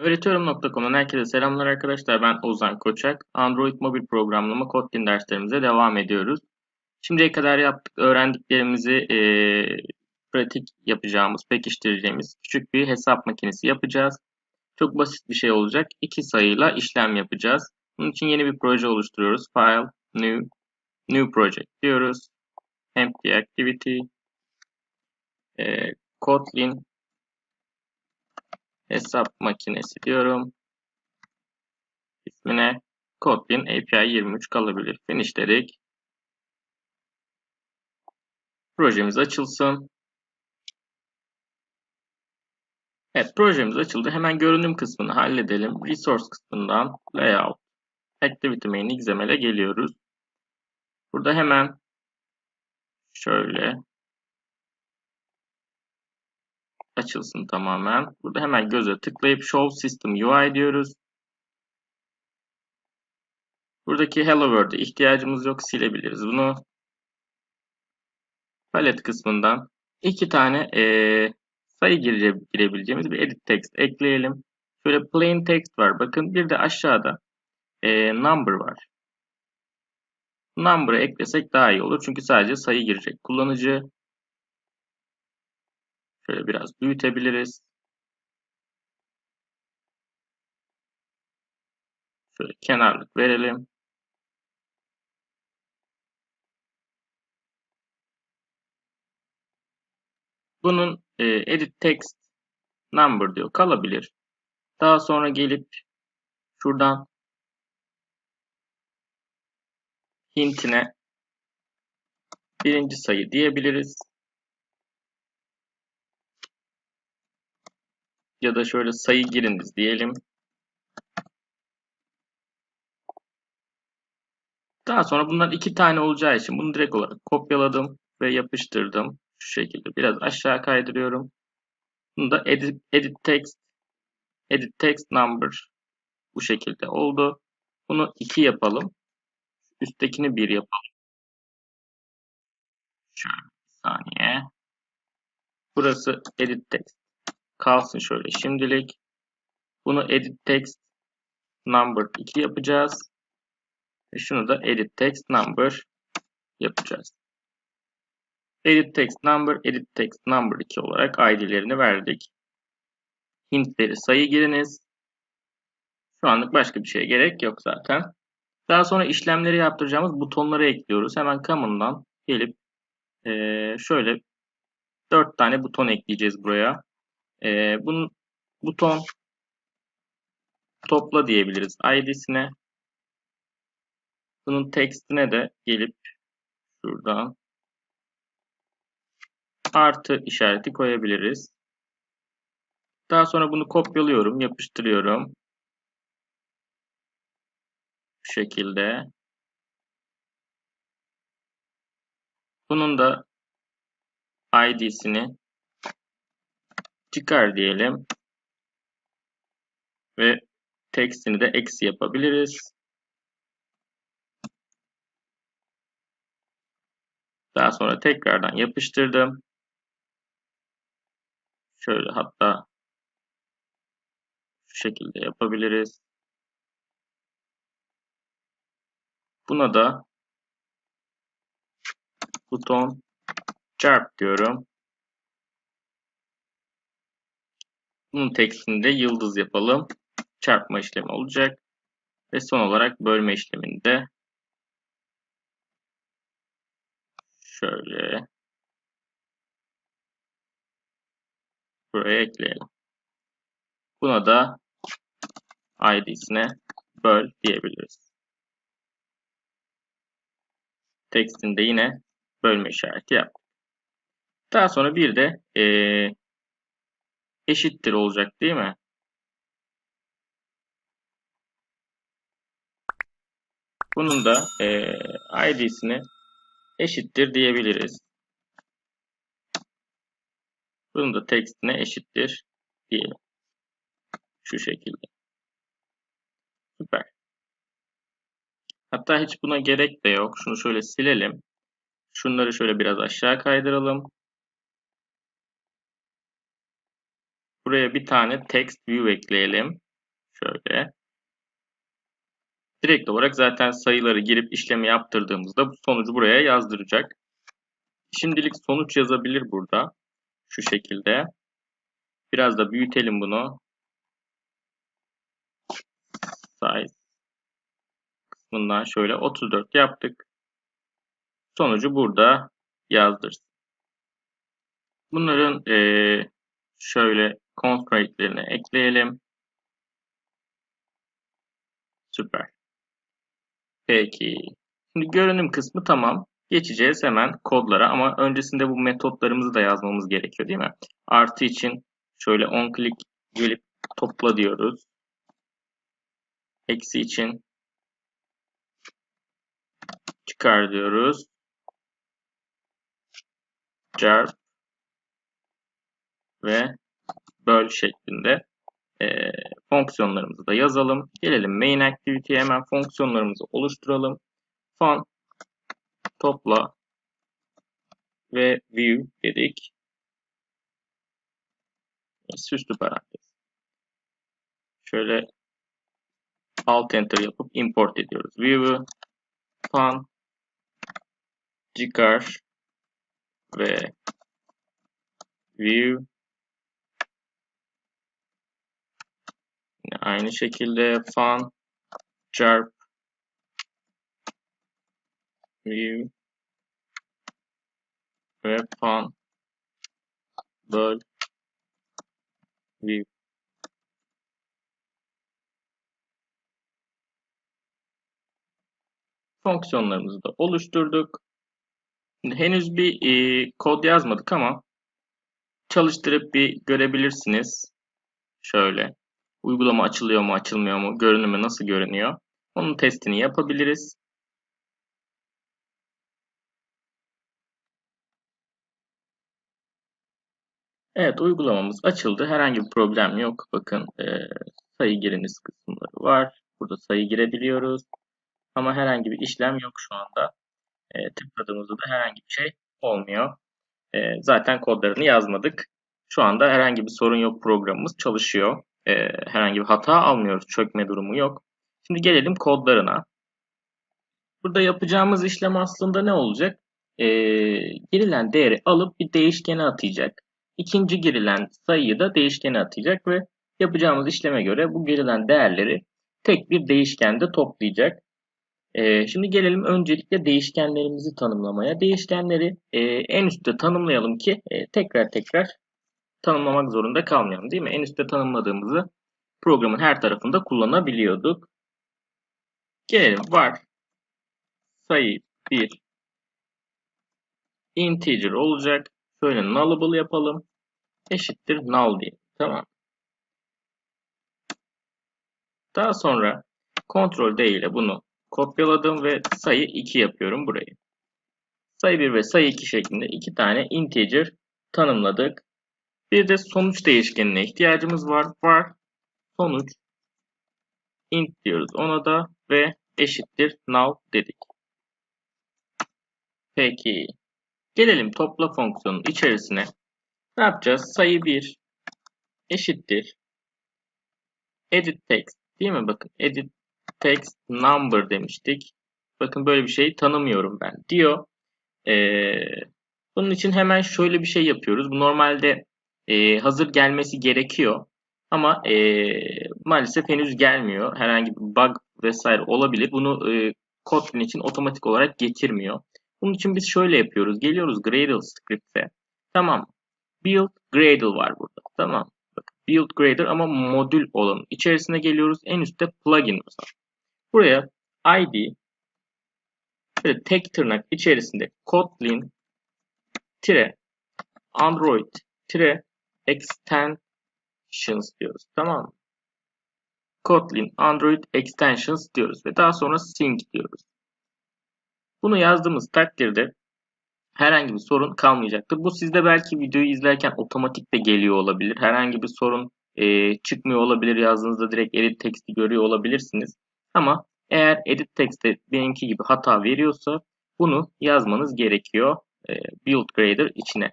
Öğretiyorum.com'dan herkese selamlar arkadaşlar. Ben Ozan Koçak. Android mobil programlama Kotlin derslerimize devam ediyoruz. Şimdiye kadar yaptık, öğrendiklerimizi e, pratik yapacağımız, pekiştireceğimiz küçük bir hesap makinesi yapacağız. Çok basit bir şey olacak. İki sayıyla işlem yapacağız. Bunun için yeni bir proje oluşturuyoruz. File, New, New Project diyoruz. Empty Activity, e, Kotlin hesap makinesi diyorum. İsmine Kotlin API 23 kalabilir. Finish dedik. Projemiz açılsın. Evet projemiz açıldı. Hemen görünüm kısmını halledelim. Resource kısmından Layout Activity Main XML'e geliyoruz. Burada hemen şöyle açılsın tamamen. Burada hemen göze tıklayıp Show System UI diyoruz. Buradaki Hello World'e ihtiyacımız yok. Silebiliriz bunu. Palet kısmından iki tane e, sayı gire, girebileceğimiz bir edit text ekleyelim. Şöyle plain text var. Bakın bir de aşağıda e, number var. Number'ı eklesek daha iyi olur. Çünkü sadece sayı girecek kullanıcı. Biraz büyütebiliriz. Şöyle kenarlık verelim. Bunun e, edit text number diyor kalabilir. Daha sonra gelip şuradan hintine birinci sayı diyebiliriz. Ya da şöyle sayı giriniz diyelim. Daha sonra bunlar iki tane olacağı için bunu direkt olarak kopyaladım ve yapıştırdım. Şu şekilde biraz aşağı kaydırıyorum. Bunu da edit, edit text edit text number bu şekilde oldu. Bunu 2 yapalım. Üsttekini 1 yapalım. Şöyle bir saniye. Burası edit text kalsın şöyle şimdilik. Bunu edit text number 2 yapacağız. Ve şunu da edit text number yapacağız. Edit text number, edit text number 2 olarak id'lerini verdik. Hintleri sayı giriniz. Şu anlık başka bir şeye gerek yok zaten. Daha sonra işlemleri yaptıracağımız butonları ekliyoruz. Hemen common'dan gelip şöyle 4 tane buton ekleyeceğiz buraya. E, bunun buton topla diyebiliriz id'sine. Bunun textine de gelip şuradan artı işareti koyabiliriz. Daha sonra bunu kopyalıyorum, yapıştırıyorum. Bu şekilde. Bunun da id'sini çıkar diyelim. Ve tekstini de eksi yapabiliriz. Daha sonra tekrardan yapıştırdım. Şöyle hatta şu şekilde yapabiliriz. Buna da buton çarp diyorum. Bunun tekstini de yıldız yapalım. Çarpma işlemi olacak. Ve son olarak bölme işleminde şöyle buraya ekleyelim. Buna da id'sine böl diyebiliriz. Tekstinde yine bölme işareti yap. Daha sonra bir de e, eşittir olacak değil mi? Bunun da e, id'sini eşittir diyebiliriz. Bunun da textine eşittir diyelim. Şu şekilde. Süper. Hatta hiç buna gerek de yok. Şunu şöyle silelim. Şunları şöyle biraz aşağı kaydıralım. Buraya bir tane text view ekleyelim. Şöyle. Direkt olarak zaten sayıları girip işlemi yaptırdığımızda bu sonucu buraya yazdıracak. Şimdilik sonuç yazabilir burada. Şu şekilde. Biraz da büyütelim bunu. Size kısmından şöyle 34 yaptık. Sonucu burada yazdırsın. Bunların e, şöyle constraint'lerini ekleyelim. Süper. Peki. Şimdi görünüm kısmı tamam. Geçeceğiz hemen kodlara ama öncesinde bu metotlarımızı da yazmamız gerekiyor değil mi? Artı için şöyle on click gelip topla diyoruz. Eksi için çıkar diyoruz. Çarp ve böl şeklinde e, fonksiyonlarımızı da yazalım. Gelelim main activity'ye hemen fonksiyonlarımızı oluşturalım. Fun topla ve view dedik. Süslü parantez. Şöyle alt enter yapıp import ediyoruz. View'u fun çıkar ve view aynı şekilde fun çarp view ve fun böl view fonksiyonlarımızı da oluşturduk. Henüz bir e, kod yazmadık ama çalıştırıp bir görebilirsiniz. Şöyle. Uygulama açılıyor mu açılmıyor mu? Görünümü nasıl görünüyor? Onun testini yapabiliriz. Evet uygulamamız açıldı. Herhangi bir problem yok. Bakın e, sayı giriniz kısımları var. Burada sayı girebiliyoruz. Ama herhangi bir işlem yok şu anda. E, tıkladığımızda da herhangi bir şey olmuyor. E, zaten kodlarını yazmadık. Şu anda herhangi bir sorun yok programımız çalışıyor. E, herhangi bir hata almıyoruz. Çökme durumu yok. Şimdi gelelim kodlarına. Burada yapacağımız işlem aslında ne olacak? E, girilen değeri alıp bir değişkene atayacak. İkinci girilen sayıyı da değişkene atacak ve yapacağımız işleme göre bu girilen değerleri tek bir değişkende toplayacak. Ee, şimdi gelelim öncelikle değişkenlerimizi tanımlamaya. Değişkenleri e, en üstte tanımlayalım ki e, tekrar tekrar tanımlamak zorunda kalmayalım değil mi? En üstte tanımladığımızı programın her tarafında kullanabiliyorduk. Gelelim var sayı bir integer olacak. Şöyle nullable yapalım. Eşittir null diye. Tamam. Daha sonra Ctrl D ile bunu kopyaladım ve sayı 2 yapıyorum burayı. Sayı 1 ve sayı 2 şeklinde iki tane integer tanımladık. Bir de sonuç değişkenine ihtiyacımız var. Var sonuç int diyoruz ona da ve eşittir null dedik. Peki gelelim topla fonksiyonun içerisine. Ne yapacağız? Sayı 1 eşittir edit text değil mi? Bakın edit text number demiştik. Bakın böyle bir şey tanımıyorum ben diyor. Ee, bunun için hemen şöyle bir şey yapıyoruz. Bu normalde e, hazır gelmesi gerekiyor. Ama e, maalesef henüz gelmiyor. Herhangi bir bug vesaire olabilir. Bunu e, Kotlin için otomatik olarak getirmiyor. Bunun için biz şöyle yapıyoruz. Geliyoruz Gradle script'e. Tamam. Build Gradle var burada. Tamam. Build Gradle ama modül olan. İçerisine geliyoruz. En üstte plugin var. Buraya id böyle tek tırnak içerisinde Kotlin tire Android tire extensions diyoruz. Tamam mı? Kotlin Android extensions diyoruz ve daha sonra sync diyoruz. Bunu yazdığımız takdirde herhangi bir sorun kalmayacaktır. Bu sizde belki videoyu izlerken otomatik de geliyor olabilir. Herhangi bir sorun e, çıkmıyor olabilir. Yazdığınızda direkt edit text'i görüyor olabilirsiniz. Ama eğer edit text'te benimki gibi hata veriyorsa bunu yazmanız gerekiyor e, build grader içine.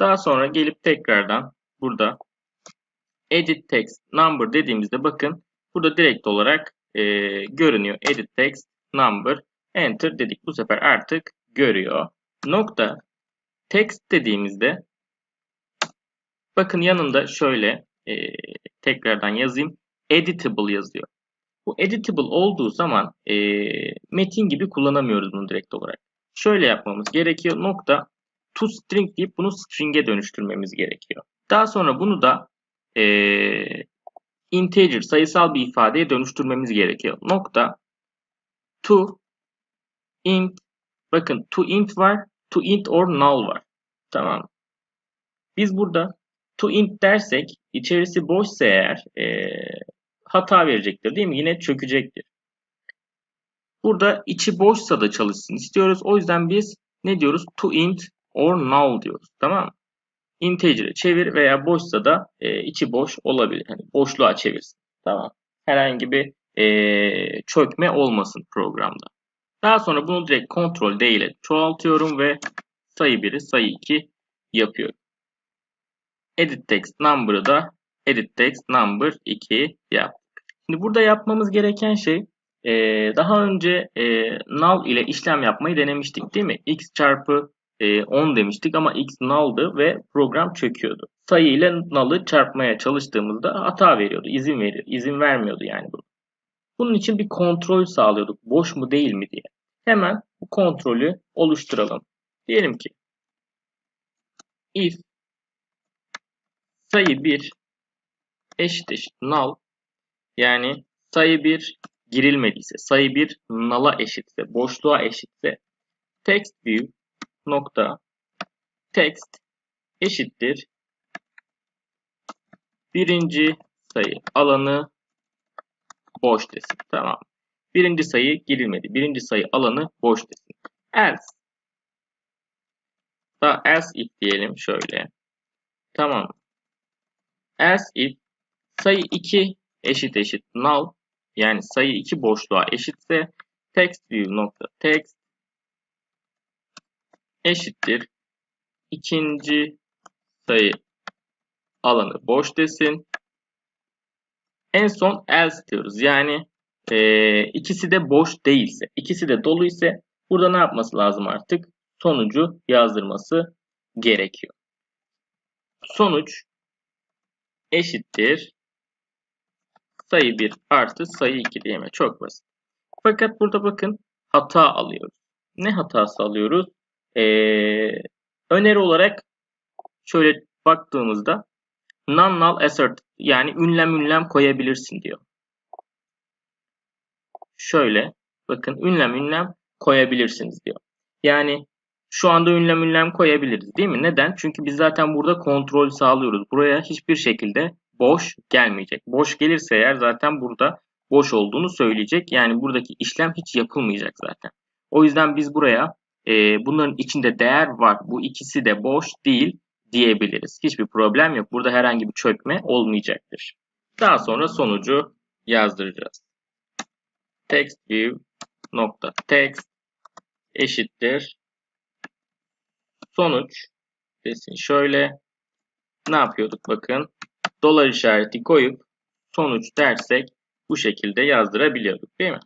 Daha sonra gelip tekrardan burada edit text number dediğimizde bakın burada direkt olarak e, görünüyor. Edit text number enter dedik. Bu sefer artık görüyor. Nokta text dediğimizde bakın yanında şöyle e, tekrardan yazayım. Editable yazıyor. Bu editable olduğu zaman e, metin gibi kullanamıyoruz bunu direkt olarak. Şöyle yapmamız gerekiyor. Nokta to string deyip bunu string'e dönüştürmemiz gerekiyor. Daha sonra bunu da e, integer sayısal bir ifadeye dönüştürmemiz gerekiyor. Nokta to int bakın to int var to int or null var. Tamam. Biz burada to int dersek içerisi boşsa eğer e, hata verecektir değil mi? Yine çökecektir. Burada içi boşsa da çalışsın istiyoruz. O yüzden biz ne diyoruz? To int or null diyoruz. Tamam? Integer'e çevir veya boşsa da e, içi boş olabilir. Hani boşluğa çevirsin. Tamam. Herhangi bir e, çökme olmasın programda. Daha sonra bunu direkt Ctrl D ile çoğaltıyorum ve sayı 1'i sayı 2 yapıyorum. Edit text number'ı da edit text number 2 yaptık. Şimdi burada yapmamız gereken şey e, daha önce e, null ile işlem yapmayı denemiştik değil mi? x çarpı e, 10 demiştik ama x null'dı ve program çöküyordu. Sayı ile null'ı çarpmaya çalıştığımızda hata veriyordu. izin veriyor. izin vermiyordu yani bunu. Bunun için bir kontrol sağlıyorduk. Boş mu değil mi diye. Hemen bu kontrolü oluşturalım. Diyelim ki if sayı 1 eşit eşit null yani sayı 1 girilmediyse, sayı 1 null'a eşitse, boşluğa eşitse text view nokta text eşittir birinci sayı alanı boş desin. Tamam. Birinci sayı girilmedi. Birinci sayı alanı boş desin. Else da else if diyelim şöyle. Tamam. Else if sayı 2 eşit eşit null yani sayı 2 boşluğa eşitse text view nokta text eşittir ikinci sayı alanı boş desin. En son else diyoruz. Yani e, ikisi de boş değilse, ikisi de dolu ise burada ne yapması lazım artık? Sonucu yazdırması gerekiyor. Sonuç eşittir sayı 1 artı sayı 2 diyeme. Çok basit. Fakat burada bakın hata alıyoruz. Ne hatası alıyoruz? Ee, öneri olarak şöyle baktığımızda non-null assert yani ünlem ünlem koyabilirsin diyor. Şöyle bakın ünlem ünlem koyabilirsiniz diyor. Yani şu anda ünlem ünlem koyabiliriz değil mi? Neden? Çünkü biz zaten burada kontrol sağlıyoruz. Buraya hiçbir şekilde boş gelmeyecek. Boş gelirse eğer zaten burada boş olduğunu söyleyecek. Yani buradaki işlem hiç yapılmayacak zaten. O yüzden biz buraya e, bunların içinde değer var. Bu ikisi de boş değil diyebiliriz. Hiçbir problem yok. Burada herhangi bir çökme olmayacaktır. Daha sonra sonucu yazdıracağız. Text view nokta text eşittir sonuç desin şöyle ne yapıyorduk bakın dolar işareti koyup sonuç dersek bu şekilde yazdırabiliyorduk değil mi?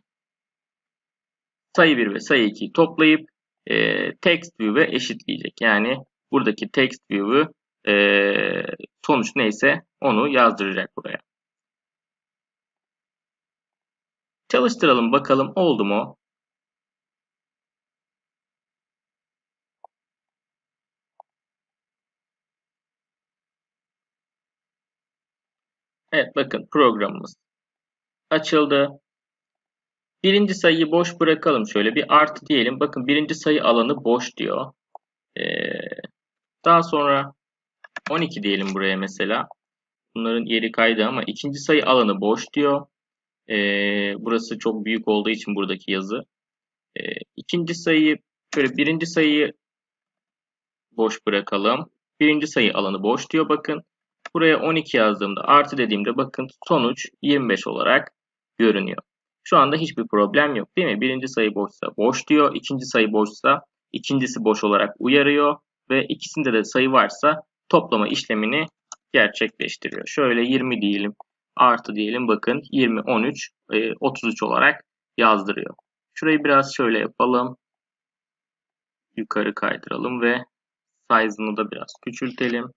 Sayı 1 ve sayı 2'yi toplayıp e, text view'e eşitleyecek. Yani buradaki text view'u e, sonuç neyse onu yazdıracak buraya. Çalıştıralım bakalım oldu mu? Evet bakın programımız açıldı. Birinci sayıyı boş bırakalım şöyle bir artı diyelim. Bakın birinci sayı alanı boş diyor. Ee, daha sonra 12 diyelim buraya mesela. Bunların yeri kaydı ama ikinci sayı alanı boş diyor. Ee, burası çok büyük olduğu için buradaki yazı. Ee, ikinci sayıyı şöyle birinci sayıyı boş bırakalım. Birinci sayı alanı boş diyor bakın. Buraya 12 yazdığımda artı dediğimde bakın sonuç 25 olarak görünüyor. Şu anda hiçbir problem yok değil mi? Birinci sayı boşsa boş diyor. ikinci sayı boşsa ikincisi boş olarak uyarıyor. Ve ikisinde de sayı varsa toplama işlemini gerçekleştiriyor. Şöyle 20 diyelim. Artı diyelim bakın 20, 13, e, 33 olarak yazdırıyor. Şurayı biraz şöyle yapalım. Yukarı kaydıralım ve size'ını da biraz küçültelim.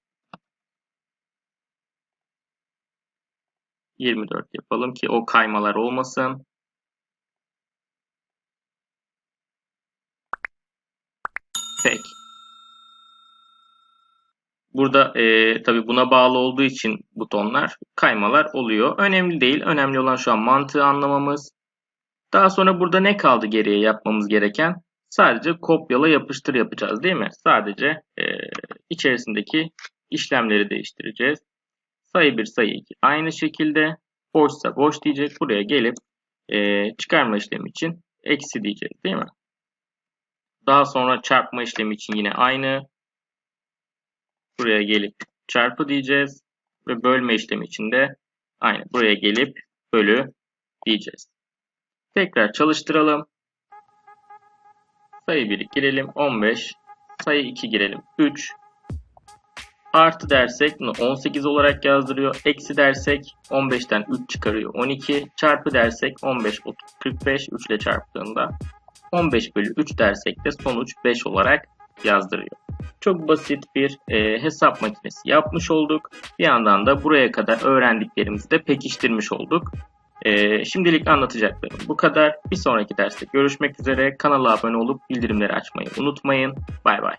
24 yapalım ki o kaymalar olmasın. Peki. Burada e, tabi buna bağlı olduğu için butonlar kaymalar oluyor. Önemli değil. Önemli olan şu an mantığı anlamamız. Daha sonra burada ne kaldı geriye yapmamız gereken? Sadece kopyala yapıştır yapacağız değil mi? Sadece e, içerisindeki işlemleri değiştireceğiz. Sayı 1, sayı 2 aynı şekilde boşsa boş diyecek. Buraya gelip e, çıkarma işlemi için eksi diyecek değil mi? Daha sonra çarpma işlemi için yine aynı. Buraya gelip çarpı diyeceğiz. Ve bölme işlemi için de aynı. Buraya gelip bölü diyeceğiz. Tekrar çalıştıralım. Sayı 1'i girelim 15. Sayı 2 girelim 3. Artı dersek bunu 18 olarak yazdırıyor. Eksi dersek 15'ten 3 çıkarıyor 12. Çarpı dersek 15, 30, 45 3 ile çarptığında 15 bölü 3 dersek de sonuç 5 olarak yazdırıyor. Çok basit bir e, hesap makinesi yapmış olduk. Bir yandan da buraya kadar öğrendiklerimizi de pekiştirmiş olduk. E, şimdilik anlatacaklarım bu kadar. Bir sonraki derste görüşmek üzere. Kanala abone olup bildirimleri açmayı unutmayın. Bay bay.